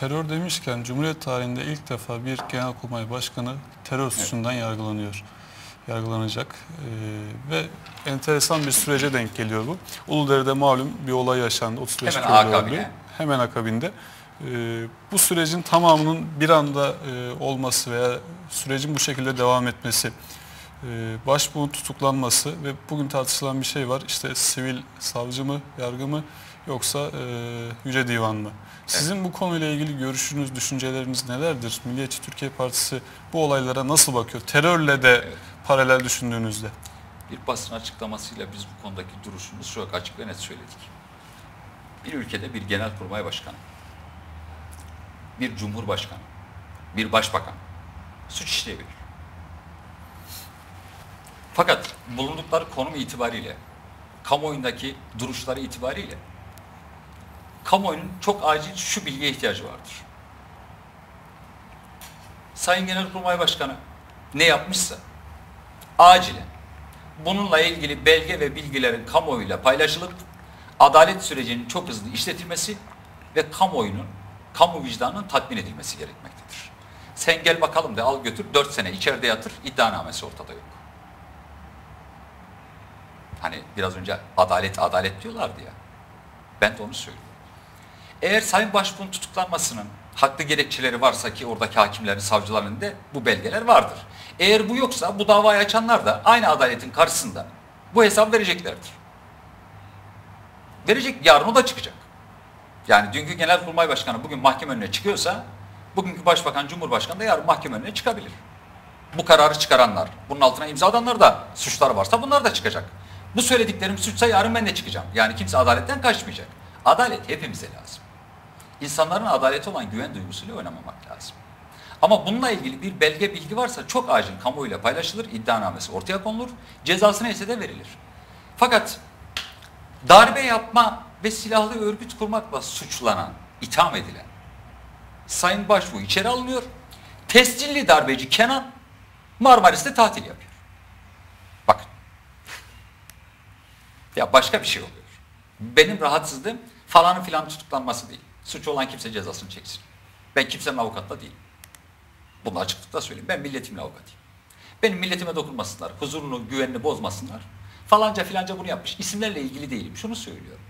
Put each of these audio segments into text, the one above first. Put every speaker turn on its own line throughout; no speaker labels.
terör demişken Cumhuriyet tarihinde ilk defa bir genelkurmay başkanı terör suçundan yargılanıyor. Yargılanacak. Ee, ve enteresan bir sürece denk geliyor bu. Uludere'de malum bir olay yaşandı. 35
Hemen
öldü. Hemen akabinde. Ee, bu sürecin tamamının bir anda e, olması veya sürecin bu şekilde devam etmesi, e, başbuğun tutuklanması ve bugün tartışılan bir şey var. İşte sivil savcı mı, yargı mı yoksa e, Yüce Divan mı? Sizin bu konuyla ilgili görüşünüz, düşünceleriniz nelerdir? Milliyetçi Türkiye Partisi bu olaylara nasıl bakıyor? Terörle de
Evet.
paralel düşündüğünüzde.
Bir basın açıklamasıyla biz bu konudaki duruşumuzu çok açık ve net söyledik. Bir ülkede bir genelkurmay başkanı, bir cumhurbaşkanı, bir başbakan suç işleyebilir. Fakat bulundukları konum itibariyle, kamuoyundaki duruşları itibariyle kamuoyunun çok acil şu bilgiye ihtiyacı vardır. Sayın Genelkurmay Başkanı ne yapmışsa acilen bununla ilgili belge ve bilgilerin kamuoyuyla paylaşılıp adalet sürecinin çok hızlı işletilmesi ve kamuoyunun, kamu vicdanının tatmin edilmesi gerekmektedir. Sen gel bakalım de al götür 4 sene içeride yatır iddianamesi ortada yok. Hani biraz önce adalet adalet diyorlardı ya. Ben de onu söylüyorum. Eğer Sayın Başbuğ'un tutuklanmasının haklı gerekçeleri varsa ki oradaki hakimlerin, savcıların da bu belgeler vardır. Eğer bu yoksa bu davayı açanlar da aynı adaletin karşısında bu hesap vereceklerdir. Verecek, yarın o da çıkacak. Yani dünkü Genelkurmay Başkanı bugün mahkeme önüne çıkıyorsa bugünkü Başbakan, Cumhurbaşkanı da yarın mahkeme önüne çıkabilir. Bu kararı çıkaranlar, bunun altına imza atanlar da suçlar varsa bunlar da çıkacak. Bu söylediklerim suçsa yarın ben de çıkacağım. Yani kimse adaletten kaçmayacak. Adalet hepimize lazım. İnsanların adalete olan güven duygusuyla oynamamak lazım. Ama bununla ilgili bir belge bilgi varsa çok acil kamuoyuyla paylaşılır, iddianamesi ortaya konulur, cezası neyse de verilir. Fakat darbe yapma ve silahlı örgüt kurmakla suçlanan, itham edilen Sayın Başbuğ içeri alınıyor. Tescilli darbeci Kenan Marmaris'te tatil yapıyor. Bakın. Ya başka bir şey oluyor. Benim rahatsızlığım falanın filan tutuklanması değil. Suç olan kimse cezasını çeksin. Ben kimsenin avukatı da değilim. Bunu açıklıkla söyleyeyim. Ben milletimin avukatıyım. Benim milletime dokunmasınlar, huzurunu, güvenini bozmasınlar. Falanca filanca bunu yapmış. İsimlerle ilgili değilim. Şunu söylüyorum.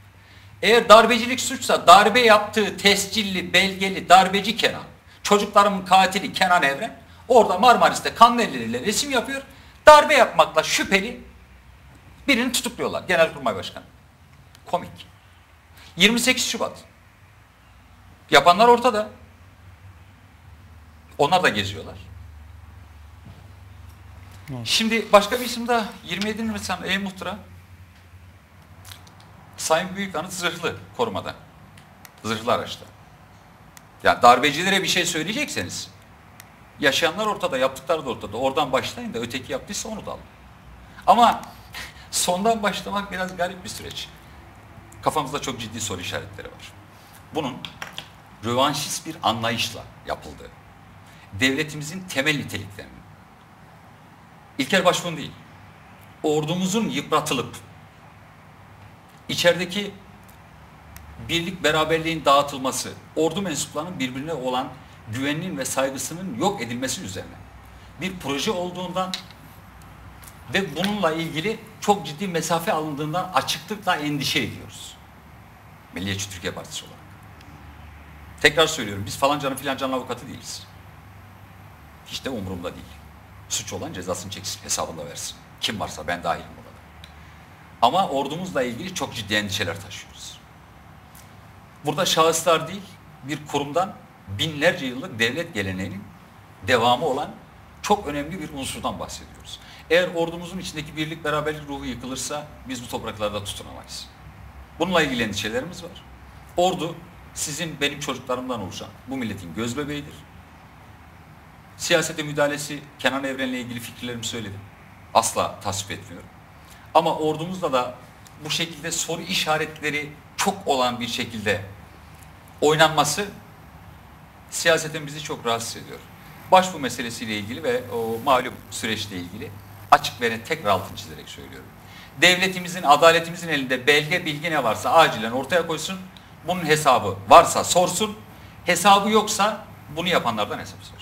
Eğer darbecilik suçsa darbe yaptığı tescilli, belgeli darbeci Kenan, çocuklarımın katili Kenan Evren, orada Marmaris'te kanlı elleriyle resim yapıyor. Darbe yapmakla şüpheli birini tutukluyorlar. Genelkurmay Başkanı. Komik. 28 Şubat. Yapanlar ortada. Onlar da geziyorlar. Şimdi başka bir isim daha 27 Nisan E-Muhtıra Sayın Büyük Anıt zırhlı korumada. Zırhlı araçta. Yani darbecilere bir şey söyleyecekseniz yaşayanlar ortada, yaptıkları da ortada. Oradan başlayın da öteki yaptıysa onu da alın. Ama sondan başlamak biraz garip bir süreç. Kafamızda çok ciddi soru işaretleri var. Bunun rövanşist bir anlayışla yapıldığı, devletimizin temel niteliklerinin, İlker Başbuğ'un değil, ordumuzun yıpratılıp, içerideki birlik beraberliğin dağıtılması, ordu mensuplarının birbirine olan güveninin ve saygısının yok edilmesi üzerine bir proje olduğundan ve bununla ilgili çok ciddi mesafe alındığından açıklıkla endişe ediyoruz. Milliyetçi Türkiye Partisi olarak. Tekrar söylüyorum biz falancanın filancanın avukatı değiliz. Hiç de umurumda değil. Suç olan cezasını çeksin, hesabında versin. Kim varsa ben dahilim burada. Ama ordumuzla ilgili çok ciddi endişeler taşıyoruz. Burada şahıslar değil, bir kurumdan binlerce yıllık devlet geleneğinin devamı olan çok önemli bir unsurdan bahsediyoruz. Eğer ordumuzun içindeki birlik beraberlik ruhu yıkılırsa biz bu topraklarda tutunamayız. Bununla ilgili endişelerimiz var. Ordu sizin benim çocuklarımdan oluşan bu milletin göz bebeğidir. Siyasete müdahalesi Kenan Evren'le ilgili fikirlerimi söyledim. Asla tasvip etmiyorum. Ama ordumuzda da bu şekilde soru işaretleri çok olan bir şekilde oynanması siyaseten bizi çok rahatsız ediyor. Başbu meselesiyle ilgili ve o malum süreçle ilgili açık ve net tekrar altını çizerek söylüyorum. Devletimizin, adaletimizin elinde belge, bilgi ne varsa acilen ortaya koysun. Bunun hesabı varsa sorsun. Hesabı yoksa bunu yapanlardan hesap sorar.